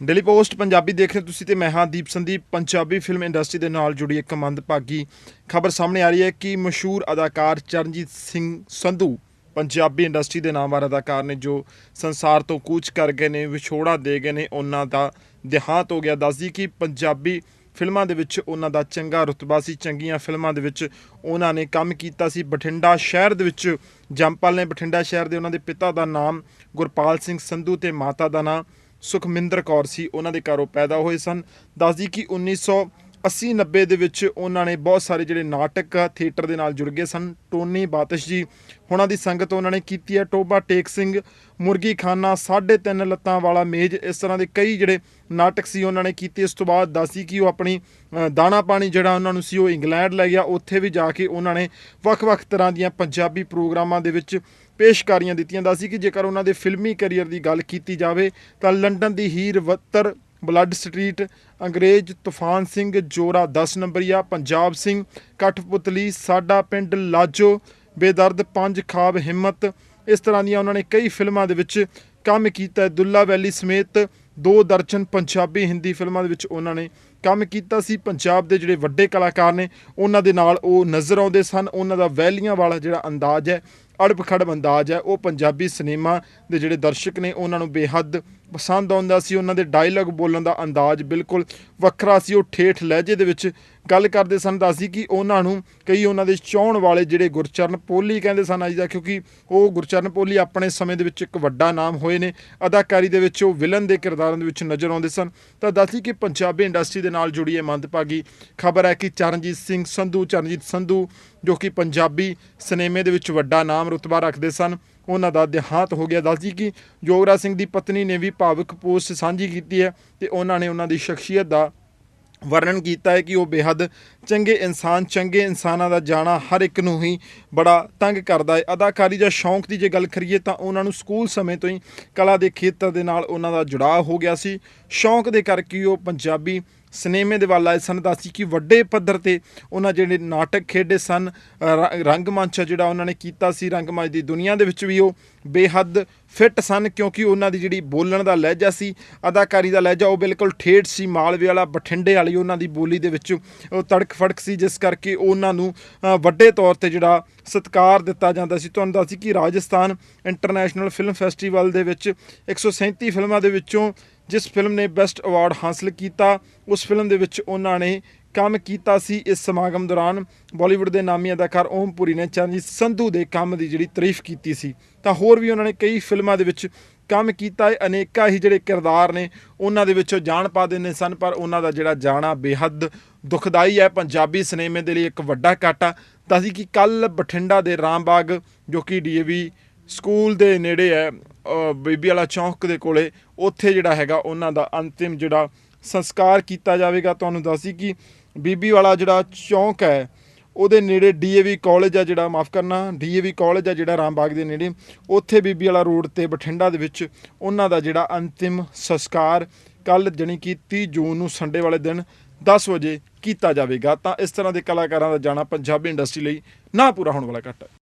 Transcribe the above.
Daily post, Punjabi ਦੇਖ ਰਹੇ ਤੁਸੀਂ ਤੇ ਮੈਂ ਹਾਂ ਦੀਪ ਸੰਦੀਪ। ਪੰਜਾਬੀ ਫਿਲਮ ਇੰਡਸਟਰੀ ਦੇ ਨਾਲ ਜੁੜੀ ਇੱਕ ਮੰਦਭਾਗੀ ਖਬਰ ਸਾਹਮਣੇ ਆ ਰਹੀ ਹੈ ਕਿ ਮਸ਼ਹੂਰ ਅਦਾਕਾਰ ਚਰਨਜੀਤ ਸਿੰਘ ਸੰਧੂ ਪੰਜਾਬੀ ਇੰਡਸਟਰੀ ਦੇ ਨਾਮਵਰ ਅਦਾਕਾਰ ਨੇ ਜੋ ਸੰਸਾਰ ਤੋਂ ਕੂਚ ਕਰ ਗਏ ਨੇ, ਵਿਛੋੜਾ ਦੇ ਗਏ ਨੇ, ਉਹਨਾਂ ਦਾ ਦੇਹਾਂਤ ਹੋ ਗਿਆ। ਦੱਸਦੀ ਕਿ ਪੰਜਾਬੀ ਫਿਲਮਾਂ ਦੇ ਵਿੱਚ ਉਹਨਾਂ ਦਾ ਚੰਗਾ ਰੁਤਬਾ ਸੀ, ਚੰਗੀਆਂ ਫਿਲਮਾਂ ਦੇ ਵਿੱਚ ਉਹਨਾਂ ਨੇ ਕੰਮ ਕੀਤਾ ਸੀ। ਬਠਿੰਡਾ ਸ਼ਹਿਰ ਦੇ ਵਿੱਚ ਜੰਪਲ ਨੇ, ਬਠਿੰਡਾ ਸ਼ਹਿਰ ਦੇ ਉਹਨਾਂ ਦੇ ਪਿਤਾ ਦਾ ਨਾਮ ਗੁਰਪਾਲ ਸਿੰਘ ਸੰਧੂ ਤੇ ਮਾਤਾ ਦਾ ਨਾਮ ਸੁਖਮਿੰਦਰ ਕੌਰ ਸੀ। ਉਹਨਾਂ ਦੇ ਘਰੋਂ ਪੈਦਾ ਹੋਏ ਸਨ। ਦੱਸਦੀ ਕਿ 1980 90 ਦੇ ਵਿੱਚ ਉਹਨਾਂ ਨੇ ਬਹੁਤ ਸਾਰੇ ਜਿਹੜੇ ਨਾਟਕ ਥੀਏਟਰ ਦੇ ਨਾਲ ਜੁੜ ਗਏ ਸਨ। ਟੋਨੀ ਬਾਤਸ਼ ਜੀ ਉਹਨਾਂ ਦੀ ਸੰਗਤ ਉਹਨਾਂ ਨੇ ਕੀਤੀ ਹੈ। ਟੋਬਾ ਟੇਕ ਸਿੰਘ, ਮੁਰਗੀ ਖਾਨਾ 3.5 ਲੱਤਾਂ ਵਾਲਾ ਮੇਜ਼, ਇਸ ਤਰ੍ਹਾਂ ਦੇ ਕਈ ਜਿਹੜੇ ਨਾਟਕ ਸੀ ਉਹਨਾਂ ਨੇ ਕੀਤੇ। ਇਸ ਤੋਂ ਬਾਅਦ ਦੱਸੀ ਕਿ ਉਹ ਆਪਣੀ ਦਾਣਾ ਪਾਣੀ ਜਿਹੜਾ ਉਹਨਾਂ ਨੂੰ ਸੀ, ਉਹ ਇੰਗਲੈਂਡ ਲੈ ਗਿਆ। ਉੱਥੇ ਵੀ ਜਾ ਕੇ ਉਹਨਾਂ ਨੇ ਵੱਖ-ਵੱਖ ਤਰ੍ਹਾਂ ਦੀਆਂ ਪੰਜਾਬੀ ਪ੍ਰੋਗਰਾਮਾਂ ਦੇ ਵਿੱਚ ਪੇਸ਼ਕਾਰੀਆਂ ਦਿੱਤੀਆਂ। ਦੱਸੀ ਕਿ ਜੇਕਰ ਉਹਨਾਂ ਦੇ ਫਿਲਮੀ ਕੈਰੀਅਰ ਦੀ ਗੱਲ ਕੀਤੀ ਜਾਵੇ, ਤਾਂ ਲੰਡਨ ਦੀ ਹੀਰ ਵੱਤਰ ਬਲੱਡ ਸਟਰੀਟ, ਅੰਗਰੇਜ਼ ਤੂਫਾਨ ਸਿੰਘ, ਜੋਰਾ 10 ਨੰਬਰੀਆ, ਪੰਜਾਬ ਸਿੰਘ, ਕਠਪੁਤਲੀ, ਸਾਡਾ ਪਿੰਡ ਲਾਜੋ, ਬੇਦਰਦ, ਪੰਜ ਖਾਬ ਹਿੰਮਤ। ਇਸ ਤਰ੍ਹਾਂ ਦੀਆਂ ਉਹਨਾਂ ਨੇ ਕਈ ਫਿਲਮਾਂ ਦੇ ਵਿੱਚ ਕੰਮ ਕੀਤਾ। ਹੈ। ਦੁੱਲਾ ਵੈਲੀ ਸਮੇਤ ਦੋ ਦਰਜਨ ਪੰਜਾਬੀ ਹਿੰਦੀ ਫਿਲਮਾਂ ਦੇ ਵਿੱਚ ਉਹਨਾਂ ਨੇ ਕੰਮ ਕੀਤਾ ਸੀ। ਪੰਜਾਬ ਦੇ ਜਿਹੜੇ ਵੱਡੇ ਕਲਾਕਾਰ ਨੇ, ਉਹਨਾਂ ਦੇ ਨਾਲ ਉਹ ਨਜ਼ਰ ਆਉਂਦੇ ਸਨ। ਉਹਨਾਂ ਦਾ ਵੈਲੀਆਂ ਵਾਲਾ ਜਿਹੜਾ ਅੰਦਾਜ਼ ਹੈ ਅੜਬ ਖੜਬ ਅੰਦਾਜ਼ ਹੈ, ਉਹ ਪੰਜਾਬੀ ਸਿਨੇਮਾ ਦੇ ਜਿਹੜੇ ਦਰਸ਼ਕ ਨੇ, ਉਹਨਾਂ ਨੂੰ ਬੇਹੱਦ ਪਸੰਦ ਆਉਂਦਾ ਸੀ, ਉਹਨਾਂ ਦੇ ਡਾਇਲੌਗ ਬੋਲਣ ਦਾ ਅੰਦਾਜ਼ ਬਿਲਕੁਲ ਵੱਖਰਾ ਸੀ। ਉਹ ਠੇਠ ਲਹਿਜੇ ਦੇ ਵਿੱਚ ਗੱਲ ਕਰਦੇ ਸਨ, ਦੱਸਦੀ ਕਿ ਉਹਨਾਂ ਨੂੰ ਕਈ ਉਹਨਾਂ ਦੇ ਚਾਹਣ ਵਾਲੇ ਜਿਹੜੇ ਗੁਰਚਰਨ ਪੋਲੀ ਕਹਿੰਦੇ ਸਨ ਅੱਜ ਦਾ, ਕਿਉਂਕਿ ਉਹ ਗੁਰਚਰਨ ਪੋਲੀ ਆਪਣੇ ਸਮੇਂ ਦੇ ਵਿੱਚ ਇੱਕ ਵੱਡਾ ਨਾਮ ਹੋਏ ਨੇ। ਅਦਾਕਾਰੀ ਦੇ ਵਿੱਚ ਉਹ ਵਿਲਨ ਦੇ ਕਿਰਦਾਰਾਂ ਦੇ ਵਿੱਚ ਨਜ਼ਰ ਆਉਂਦੇ ਸਨ। ਤਾਂ ਦੱਸੀ ਕਿ ਪੰਜਾਬੀ ਇੰਡਸਟਰੀ ਦੇ ਨਾਲ ਜੁੜੀ ਇਹ ਮੰਦਭਾਗੀ ਖਬਰ ਹੈ ਕਿ ਚਰਨਜੀਤ ਸਿੰਘ ਸੰਧੂ, ਚਰਨਜੀਤ ਸੰਧੂ, ਜੋ ਕਿ ਪੰਜਾਬੀ ਸਿਨੇਮੇ ਦੇ ਵਿੱਚ ਵੱਡਾ ਨਾਮ ਰੁਤਬਾ ਰੱਖਦੇ ਸਨ, ਉਹਨਾਂ ਦਾ ਦੇਹਾਂਤ ਹੋ ਗਿਆ। ਦੱਸਦੀ ਕਿ ਜੋਗਰਾ ਸਿੰਘ ਦੀ ਪਤਨੀ ਨੇ ਵੀ ਭਾਵਕ ਪੋਸਟ ਸਾਂਝੀ ਕੀਤੀ ਹੈ ਤੇ ਉਹਨਾਂ ਨੇ ਉਹਨਾਂ ਦੀ ਸ਼ਖਸੀਅਤ ਦਾ ਵਰਣਨ ਕੀਤਾ ਹੈ ਕਿ ਉਹ ਬੇਹੱਦ ਚੰਗੇ ਇਨਸਾਨ ਚੰਗੇ ਇਨਸਾਨਾਂ ਦਾ ਜਾਣਾ ਹਰ ਇੱਕ ਨੂੰ ਹੀ ਬੜਾ ਤੰਗ ਕਰਦਾ ਹੈ। ਅਦਾਕਾਰੀ ਜਾਂ ਸ਼ੌਂਕ ਦੀ ਜੇ ਗੱਲ ਕਰੀਏ ਤਾਂ ਉਹਨਾਂ ਨੂੰ ਸਕੂਲ ਸਮੇਂ ਤੋਂ ਹੀ ਕਲਾ ਦੇ ਖੇਤਰ ਦੇ ਨਾਲ ਉਹਨਾਂ ਦਾ ਜੁੜਾਅ ਹੋ ਗਿਆ ਸੀ। ਸ਼ੌਂਕ ਦੇ ਕਰਕੇ ਉਹ ਪੰਜਾਬੀ ਸਿਨੇਮੇ ਦੇ ਵੱਲ ਆਏ ਸਨ। ਦੱਸੀ ਕਿ ਵੱਡੇ ਪੱਧਰ ਤੇ ਉਹਨਾਂ ਜਿਹੜੇ ਨਾਟਕ ਖੇਡੇ ਸਨ ਅ, ਰ- ਰੰਗਮੰਚ ਜਿਹੜਾ ਉਹਨਾਂ ਨੇ ਕੀਤਾ ਸੀ ਰੰਗਮੰਚ ਦੀ ਦੁਨੀਆ ਦੇ ਵਿੱਚ ਵੀ ਉਹ ਬੇਹੱਦ ਫਿੱਟ ਸਨ ਕਿਉਂਕਿ ਉਹਨਾਂ ਦੀ ਜਿਹੜੀ ਬੋਲਣ ਦਾ ਲਹਿਜਾ ਸੀ, ਅਦਾਕਾਰੀ ਦਾ ਲਹਿਜਾ, ਉਹ ਬਿਲਕੁਲ ਠੇਠ ਸੀ, ਮਾਲਵੇ ਵਾਲਾ ਬਠਿੰਡੇ ਵਾਲੀ ਉਹਨਾਂ ਦੀ ਬੋਲੀ ਦੇ ਵਿੱਚ ਉਹ ਤੜਕ ਫੜਕ ਸੀ, ਜਿਸ ਕਰਕੇ ਉਹਨਾਂ ਨੂੰ ਵੱਡੇ ਤੌਰ ਤੇ ਜਿਹੜਾ ਸਤਿਕਾਰ ਦਿੱਤਾ ਜਾਂਦਾ ਸੀ। ਤੁਹਾਨੂੰ ਦੱਸੀ ਕਿ ਰਾਜਸਥਾਨ ਇੰਟਰਨੈਸ਼ਨਲ ਫਿਲਮ ਫੈਸਟੀਵਲ ਦੇ ਵਿੱਚ 137 ਫਿਲਮਾਂ ਦੇ ਵਿੱਚੋਂ ਜਿਸ ਫਿਲਮ ਨੇ ਬੈਸਟ ਅਵਾਰਡ ਹਾਸਲ ਕੀਤਾ, ਉਸ ਫਿਲਮ ਦੇ ਵਿੱਚ ਉਹਨਾਂ ਨੇ ਕੰਮ ਕੀਤਾ ਸੀ ਇਸ ਸਮਾਗਮ ਦੌਰਾਨ। ਬਾਲੀਵੁੱਡ ਦੇ ਨਾਮੀ ਅਦਾਕਾਰ ਓਮ ਪੁਰੀ ਨੇ ਚਰਨਜੀਤ ਸੰਧੂ ਦੇ ਕੰਮ ਦੀ ਜਿਹੜੀ ਤਾਰੀਫ ਕੀਤੀ ਸੀ। ਤਾਂ ਹੋਰ ਵੀ ਉਹਨਾਂ ਨੇ ਕਈ ਫਿਲਮਾਂ ਦੇ ਵਿੱਚ ਕੰਮ ਕੀਤਾ ਹੈ। ਅਨੇਕਾਂ ਹੀ ਜਿਹੜੇ ਕਿਰਦਾਰ ਨੇ, ਉਹਨਾਂ ਦੇ ਵਿੱਚੋਂ ਜਾਣ ਪਾ ਦਿੰਦੇ ਸਨ, ਪਰ ਉਹਨਾਂ ਦਾ ਜਿਹੜਾ ਜਾਣਾ ਬੇਹੱਦ ਦੁਖਦਾਈ ਹੈ। ਪੰਜਾਬੀ ਸਿਨੇਮੇ ਦੇ ਲਈ ਇੱਕ ਵੱਡਾ ਘਾਟਾ। ਤਾਂ ਸੀ ਕਿ ਕੱਲ ਬਠਿੰਡਾ ਦੇ ਰਾਮਬਾਗ, ਜੋ ਕਿ ਡੀਏਵੀ ਸਕੂਲ ਦੇ ਨੇੜੇ ਹੈ ਬੀਬੀ ਵਾਲਾ ਚੌਂਕ ਦੇ ਕੋਲੇ, ਉੱਥੇ ਜਿਹੜਾ ਹੈਗਾ, ਉਹਨਾਂ ਦਾ ਅੰਤਿਮ ਜਿਹੜਾ ਸੰਸਕਾਰ ਕੀਤਾ ਜਾਵੇਗਾ। ਤੁਹਾਨੂੰ ਦੱਸੀ ਕਿ ਬੀਬੀ ਵਾਲਾ ਜਿਹੜਾ ਚੌਂਕ ਹੈ, ਉਹਦੇ ਨੇੜੇ ਡੀਏਵੀ ਕਾਲਜ ਆ ਜਿਹੜਾ, ਮਾਫ ਕਰਨਾ ਡੀਏਵੀ ਕਾਲਜ ਆ ਜਿਹੜਾ ਰਾਮਬਾਗ ਦੇ ਨੇੜੇ। ਉੱਥੇ ਬੀਬੀ ਵਾਲਾ ਰੋਡ ਤੇ ਬਠਿੰਡਾ ਦੇ ਵਿੱਚ ਉਹਨਾਂ ਦਾ ਜਿਹੜਾ ਅੰਤਿਮ ਸੰਸਕਾਰ ਕੱਲ ਜਣੀ ਕਿ 30 ਜੂਨ ਨੂੰ ਸੰਡੇ ਵਾਲੇ ਦਿਨ 10 ਵਜੇ ਕੀਤਾ ਜਾਵੇਗਾ। ਤਾਂ ਇਸ ਤਰ੍ਹਾਂ ਦੇ ਕਲਾਕਾਰਾਂ ਦਾ ਜਾਣਾ ਪੰਜਾਬੀ ਇੰਡਸਟਰੀ ਲਈ ਨਾ ਪੂਰਾ ਹੋਣ ਵਾਲਾ ਘੱਟ। ਹੈ